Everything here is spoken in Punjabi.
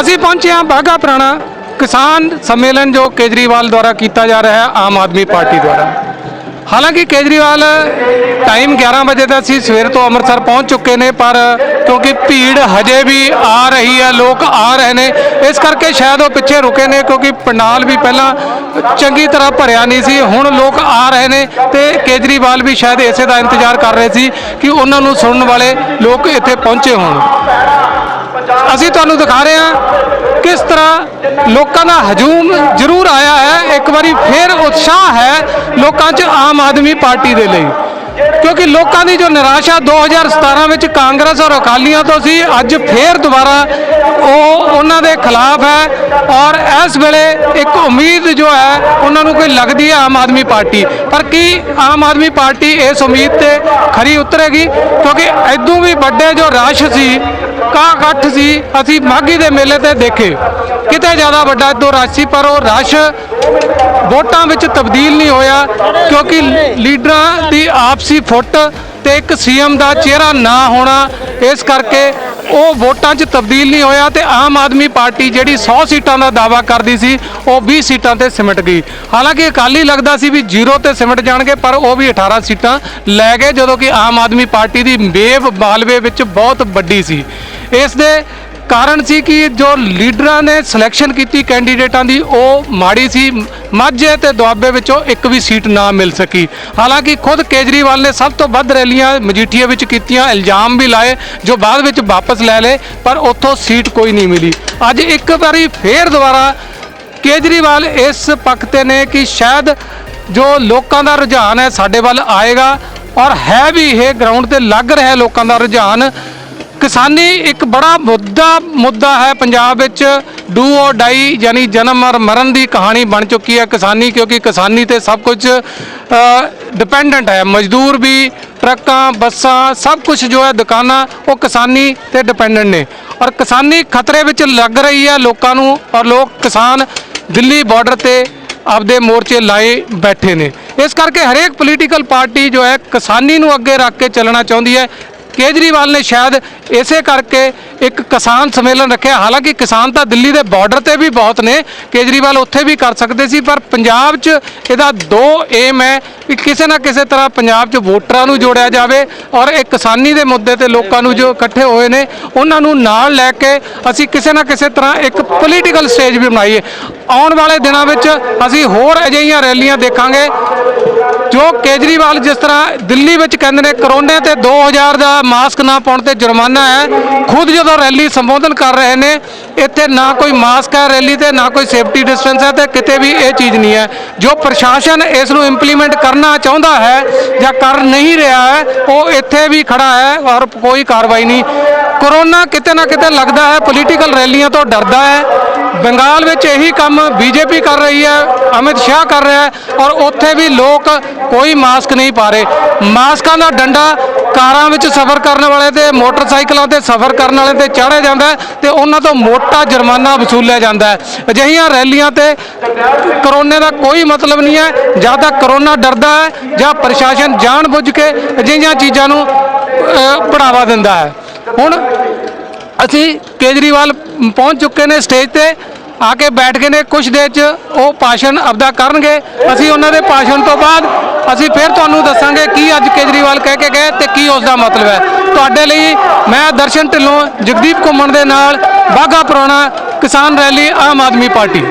ਅਸੀਂ ਪਹੁੰਚੇ ਹਾਂ ਬਾਘਾ ਪੁਰਾਣਾ ਕਿਸਾਨ ਸੰਮੇਲਨ ਜੋ ਕੇਜਰੀਵਾਲ ਦੁਆਰਾ ਕੀਤਾ ਜਾ ਰਿਹਾ ਹੈ ਆਮ ਆਦਮੀ ਪਾਰਟੀ ਦੁਆਰਾ। ਹਾਲਾਂਕਿ ਕੇਜਰੀਵਾਲ ਟਾਈਮ 11 ਵਜੇ ਦਾ ਸੀ, ਸਵੇਰ ਤੋਂ ਅੰਮ੍ਰਿਤਸਰ ਪਹੁੰਚ ਚੁੱਕੇ ਨੇ, ਪਰ ਕਿਉਂਕਿ ਭੀੜ ਹਜੇ ਵੀ ਆ ਰਹੀ ਹੈ, ਲੋਕ ਆ ਰਹੇ ਨੇ, ਇਸ ਕਰਕੇ ਸ਼ਾਇਦ ਉਹ ਪਿੱਛੇ ਰੁਕੇ ਨੇ, ਕਿਉਂਕਿ ਪੰਡਾਲ ਵੀ ਪਹਿਲਾਂ ਚੰਗੀ ਤਰ੍ਹਾਂ ਭਰਿਆ ਨਹੀਂ ਸੀ, ਹੁਣ ਲੋਕ ਆ ਰਹੇ ਨੇ ਤੇ ਕੇਜਰੀਵਾਲ ਵੀ ਸ਼ਾਇਦ ਇਸੇ ਦਾ ਇੰਤਜ਼ਾਰ ਕਰ ਰਹੇ ਸੀ ਕਿ ਉਹਨਾਂ ਨੂੰ ਸੁਣਨ ਵਾਲੇ ਲੋਕ ਇੱਥੇ ਪਹੁੰਚੇ ਹੋਣ। ਅਸੀਂ ਤੁਹਾਨੂੰ ਦਿਖਾ ਰਹੇ ਹਾਂ ਕਿਸ ਤਰ੍ਹਾਂ ਲੋਕਾਂ ਦਾ ਹਜੂਮ ਜ਼ਰੂਰ ਆਇਆ ਹੈ। ਇੱਕ ਵਾਰੀ ਫੇਰ ਉਤਸ਼ਾਹ ਹੈ ਲੋਕਾਂ 'ਚ ਆਮ ਆਦਮੀ ਪਾਰਟੀ ਦੇ ਲਈ। ਕਿਉਂਕਿ ਲੋਕਾਂ ਦੀ ਜੋ ਨਿਰਾਸ਼ਾ 2017 ਵਿੱਚ ਕਾਂਗਰਸ ਔਰ ਅਕਾਲੀਆਂ ਤੋਂ ਸੀ, ਅੱਜ ਫੇਰ ਦੁਬਾਰਾ ਉਹ ਦੇ ਖਿਲਾਫ ਹੈ ਔਰ ਇਸ ਵੇਲੇ ਇੱਕ ਉਮੀਦ ਜੋ ਹੈ, ਉਹਨਾਂ ਨੂੰ ਕੋਈ ਲੱਗਦੀ ਹੈ ਆਮ ਆਦਮੀ ਪਾਰਟੀ। ਪਰ ਕੀ ਆਮ ਆਦਮੀ ਪਾਰਟੀ ਇਸ ਉਮੀਦ ਤੇ ਖਰੀ ਉਤਰੇਗੀ? ਕਿਉਂਕਿ ਐਦੋਂ ਵੀ ਵੱਡੇ ਜੋ ਰਸ਼ ਸੀ ਕਾ ਇਕੱਠ ਸੀ, ਅਸੀਂ ਮਾਘੀ ਦੇ ਮੇਲੇ ਤੇ ਦੇਖੇ। ਕਿਤੇ ਜ਼ਿਆਦਾ ਵੱਡਾ ਇਦੋਂ ਰਸ਼ ਸੀ, ਪਰ ਉਹ ਰਸ਼ ਵੋਟਾਂ ਵਿੱਚ ਤਬਦੀਲ ਨਹੀਂ ਹੋਇਆ, ਕਿਉਂਕਿ ਲੀਡਰਾਂ ਦੀ ਆਪਸੀ ਫੁੱਟ ਤੇ ਇੱਕ ਸੀਐਮ ਦਾ ਚਿਹਰਾ ਨਾ ਹੋਣਾ, ਇਸ ਕਰਕੇ ਉਹ ਵੋਟਾਂ 'ਚ ਤਬਦੀਲ ਨਹੀਂ ਹੋਇਆ ਤੇ ਆਮ ਆਦਮੀ ਪਾਰਟੀ ਜਿਹੜੀ 100 ਸੀਟਾਂ ਦਾ ਦਾਵਾ ਕਰਦੀ ਸੀ, ਉਹ 20 ਸੀਟਾਂ ਤੇ ਸਿਮਟ ਗਈ। ਹਾਲਾਂਕਿ ਅਕਾਲੀ ਲੱਗਦਾ ਸੀ ਵੀ ਜ਼ੀਰੋ ਤੇ ਸਿਮਟ ਜਾਣਗੇ, ਪਰ ਉਹ ਵੀ 18 ਸੀਟਾਂ ਲੈ ਗਏ, ਜਦੋਂ ਕਿ ਆਮ ਆਦਮੀ ਪਾਰਟੀ ਦੀ ਮੇਵ ਬਾਲਵੇ ਵਿੱਚ ਬਹੁਤ ਵੱਡੀ ਸੀ। ਇਸ ਦੇ ਕਾਰਨ ਸੀ ਕਿ ਜੋ ਲੀਡਰਾਂ ਨੇ ਸਿਲੈਕਸ਼ਨ ਕੀਤੀ ਕੈਂਡੀਡੇਟਾਂ ਦੀ, ਉਹ ਮਾੜੀ ਸੀ, ਮਾਝੇ ਤੇ ਦੁਆਬੇ ਵਿੱਚੋਂ ਇੱਕ ਵੀ ਸੀਟ ਨਾ ਮਿਲ ਸਕੀ। ਹਾਲਾਂਕਿ ਖੁਦ ਕੇਜਰੀਵਾਲ ਨੇ ਸਭ ਤੋਂ ਵੱਧ ਰੈਲੀਆਂ ਮਜੀਠੀਆ ਵਿੱਚ ਕੀਤੀਆਂ, ਇਲਜ਼ਾਮ ਵੀ ਲਾਏ, ਜੋ ਬਾਅਦ ਵਿੱਚ ਵਾਪਸ ਲੈ ਲਏ, ਪਰ ਉੱਥੋਂ ਸੀਟ ਕੋਈ ਨਹੀਂ ਮਿਲੀ। ਅੱਜ ਇੱਕ ਵਾਰੀ ਫੇਰ ਦੁਬਾਰਾ ਕੇਜਰੀਵਾਲ ਇਸ ਪੱਖ ਤੇ ਨੇ ਕਿ ਸ਼ਾਇਦ ਜੋ ਲੋਕਾਂ ਦਾ ਰੁਝਾਨ ਹੈ ਸਾਡੇ ਵੱਲ ਆਏਗਾ, ਔਰ ਹੈ ਵੀ ਇਹ ਗਰਾਊਂਡ ਤੇ ਲੱਗ ਰਿਹਾ ਲੋਕਾਂ ਦਾ ਰੁਝਾਨ ਕਿਸਾਨੀ ਇੱਕ ਬੜਾ ਮੁੱਦਾ ਮੁੱਦਾ ਹੈ ਪੰਜਾਬ ਵਿੱਚ ਡੂ ਔਰ ਡਾਈ ਯਾਨੀ ਜਨਮ ਔਰ ਮਰਨ ਦੀ ਕਹਾਣੀ ਬਣ ਚੁੱਕੀ ਹੈ ਕਿਸਾਨੀ, ਕਿਉਂਕਿ ਕਿਸਾਨੀ ਤੇ ਸਭ ਕੁਝ ਡਿਪੈਂਡੈਂਟ ਹੈ। ਮਜ਼ਦੂਰ ਵੀ, ਟਰੱਕਾਂ, ਬੱਸਾਂ, ਸਭ ਕੁਝ ਜੋ ਹੈ ਦੁਕਾਨਾਂ, ਉਹ ਕਿਸਾਨੀ ਤੇ ਡਿਪੈਂਡੈਂਟ ਨੇ। ਔਰ ਕਿਸਾਨੀ ਖਤਰੇ ਵਿੱਚ ਲੱਗ ਰਹੀ ਹੈ ਲੋਕਾਂ ਨੂੰ, ਔਰ ਲੋਕ ਕਿਸਾਨ ਦਿੱਲੀ ਬਾਰਡਰ ਤੇ ਆਪਦੇ ਮੋਰਚੇ ਲਾਏ ਬੈਠੇ ਨੇ। ਇਸ ਕਰਕੇ ਹਰੇਕ ਪੋਲੀਟੀਕਲ ਪਾਰਟੀ ਜੋ ਹੈ ਕਿਸਾਨੀ ਨੂੰ ਅੱਗੇ ਰੱਖ ਕੇ ਚੱਲਣਾ ਚਾਹੁੰਦੀ ਹੈ। ਕੇਜਰੀਵਾਲ ਨੇ ਸ਼ਾਇਦ ਇਸੇ ਕਰਕੇ ਇੱਕ ਕਿਸਾਨ ਸੰਮੇਲਨ ਰੱਖਿਆ। ਹਾਲਾਂਕਿ ਕਿਸਾਨ ਤਾਂ ਦਿੱਲੀ ਦੇ ਬਾਰਡਰ ਤੇ ਵੀ ਬਹੁਤ ਨੇ। ਕੇਜਰੀਵਾਲ ਉੱਥੇ ਵੀ ਕਰ ਸਕਦੇ ਸੀ, ਪਰ ਪੰਜਾਬ 'ਚ ਇਹਦਾ ਦੋ ਏਮ ਹੈ ਕਿ ਕਿਸੇ ਨਾ ਕਿਸੇ ਤਰ੍ਹਾਂ ਪੰਜਾਬ 'ਚ ਵੋਟਰਾਂ ਨੂੰ ਜੋੜਿਆ ਜਾਵੇ ਔਰ ਇਹ ਕਿਸਾਨੀ ਦੇ ਮੁੱਦੇ ਤੇ ਲੋਕਾਂ ਨੂੰ ਜੋ ਇਕੱਠੇ ਹੋਏ ਨੇ, ਉਹਨਾਂ ਨੂੰ ਨਾਲ ਲੈ ਕੇ ਅਸੀਂ ਕਿਸੇ ਨਾ ਕਿਸੇ ਤਰ੍ਹਾਂ ਇੱਕ ਪੋਲੀਟੀਕਲ ਸਟੇਜ ਵੀ ਬਣਾਈਏ। ਆਉਣ ਵਾਲੇ ਦਿਨਾਂ ਵਿੱਚ ਅਸੀਂ ਹੋਰ ਅਜਿਹੀਆਂ ਰੈਲੀਆਂ ਦੇਖਾਂਗੇ। ਜੋ ਕੇਜਰੀਵਾਲ ਜਿਸ ਤਰ੍ਹਾਂ ਦਿੱਲੀ ਵਿੱਚ ਕਹਿੰਦੇ ਨੇ ਕਰੋਨੇ ਤੇ 2000 ਦਾ ਮਾਸਕ ਨਾ ਪਾਉਣ ਤੇ ਜੁਰਮਾਨਾ ਹੈ, ਖੁਦ ਜਦੋਂ ਰੈਲੀ ਸੰਬੋਧਨ ਕਰ ਰਹੇ ਨੇ, ਇੱਥੇ ਨਾ ਕੋਈ ਮਾਸਕ ਹੈ ਰੈਲੀ ਤੇ, ਨਾ ਕੋਈ ਸੇਫਟੀ ਡਿਸਟੈਂਸ ਹੈ ਤੇ ਕਿਤੇ ਵੀ ਇਹ ਚੀਜ਼ ਨਹੀਂ ਹੈ। ਜੋ ਪ੍ਰਸ਼ਾਸਨ ਇਸ ਨੂੰ ਇੰਪਲੀਮੈਂਟ ਕਰਨਾ ਚਾਹੁੰਦਾ ਹੈ ਜਾਂ ਕਰ ਨਹੀਂ ਰਿਹਾ ਹੈ, ਉਹ ਇੱਥੇ ਵੀ ਖੜਾ ਹੈ ਔਰ ਕੋਈ ਕਾਰਵਾਈ ਨਹੀਂ। ਕਰੋਨਾ ਕਿਤੇ ਨਾ ਕਿਤੇ ਲੱਗਦਾ ਹੈ ਪੋਲੀਟੀਕਲ ਰੈਲੀਆਂ ਤੋਂ ਡਰਦਾ ਹੈ ਬੰਗਾਲ ਵਿੱਚ ਇਹੀ ਕੰਮ ਬੀਜੇਪੀ ਕਰ ਰਹੀ ਹੈ, ਅਮਿਤ ਸ਼ਾਹ ਕਰ ਰਿਹਾ ਹੈ ਔਰ ਉੱਥੇ ਵੀ ਲੋਕ ਕੋਈ ਮਾਸਕ ਨਹੀਂ ਪਾ ਰਹੇ। ਮਾਸਕਾਂ ਦਾ ਡੰਡਾ ਕਾਰਾਂ ਵਿੱਚ ਸਫ਼ਰ ਕਰਨ ਵਾਲੇ ਤੇ ਮੋਟਰਸਾਈਕਲਾਂ ਤੇ ਸਫ਼ਰ ਕਰਨ ਵਾਲੇ ਤੇ ਚਾੜਿਆ ਜਾਂਦਾ ਹੈ ਤੇ ਉਹਨਾਂ ਤੋਂ ਮੋਟਾ ਜੁਰਮਾਨਾ ਵਸੂਲਿਆ ਜਾਂਦਾ ਹੈ। ਅਜਿਹੀਆਂ ਰੈਲੀਆਂ ਤੇ ਕਰੋਨੇ ਦਾ ਕੋਈ ਮਤਲਬ ਨਹੀਂ ਹੈ, ਜਾਂ ਤਾਂ ਕਰੋਨਾ ਡਰਦਾ ਹੈ, ਜਾਂ ਪ੍ਰਸ਼ਾਸਨ ਜਾਣ ਬੁੱਝ ਕੇ ਅਜਿਹੀਆਂ ਚੀਜ਼ਾਂ ਨੂੰ ਬੜਾਵਾ ਦਿੰਦਾ ਹੈ। ਹੁਣ ਅਸੀਂ ਕੇਜਰੀਵਾਲ ਪਹੁੰਚ ਚੁੱਕੇ ਨੇ ਸਟੇਜ ਤੇ, ਆ ਕੇ ਬੈਠ ਗਏ ਨੇ ਕੁਝ ਦੇਰ ਚ ਉਹ ਭਾਸ਼ਣ ਆਪਦਾ ਕਰਨਗੇ। ਅਸੀਂ ਉਹਨਾਂ ਦੇ ਭਾਸ਼ਣ ਤੋਂ ਬਾਅਦ ਅਸੀਂ ਫਿਰ ਤੁਹਾਨੂੰ ਦੱਸਾਂਗੇ ਕੀ ਅੱਜ ਕੇਜਰੀਵਾਲ ਕਹਿ ਕੇ ਗਏ ਤੇ ਕੀ ਉਸ ਦਾ ਮਤਲਬ ਹੈ। ਤੁਹਾਡੇ ਲਈ ਮੈਂ ਦਰਸ਼ਨ ਢਿੱਲੋਂ ਜਗਦੀਪ ਘੁੰਮਣ ਦੇ ਨਾਲ ਬਾਘਾ ਪੁਰਾਣਾ ਕਿਸਾਨ ਰੈਲੀ ਆਮ ਆਦਮੀ ਪਾਰਟੀ।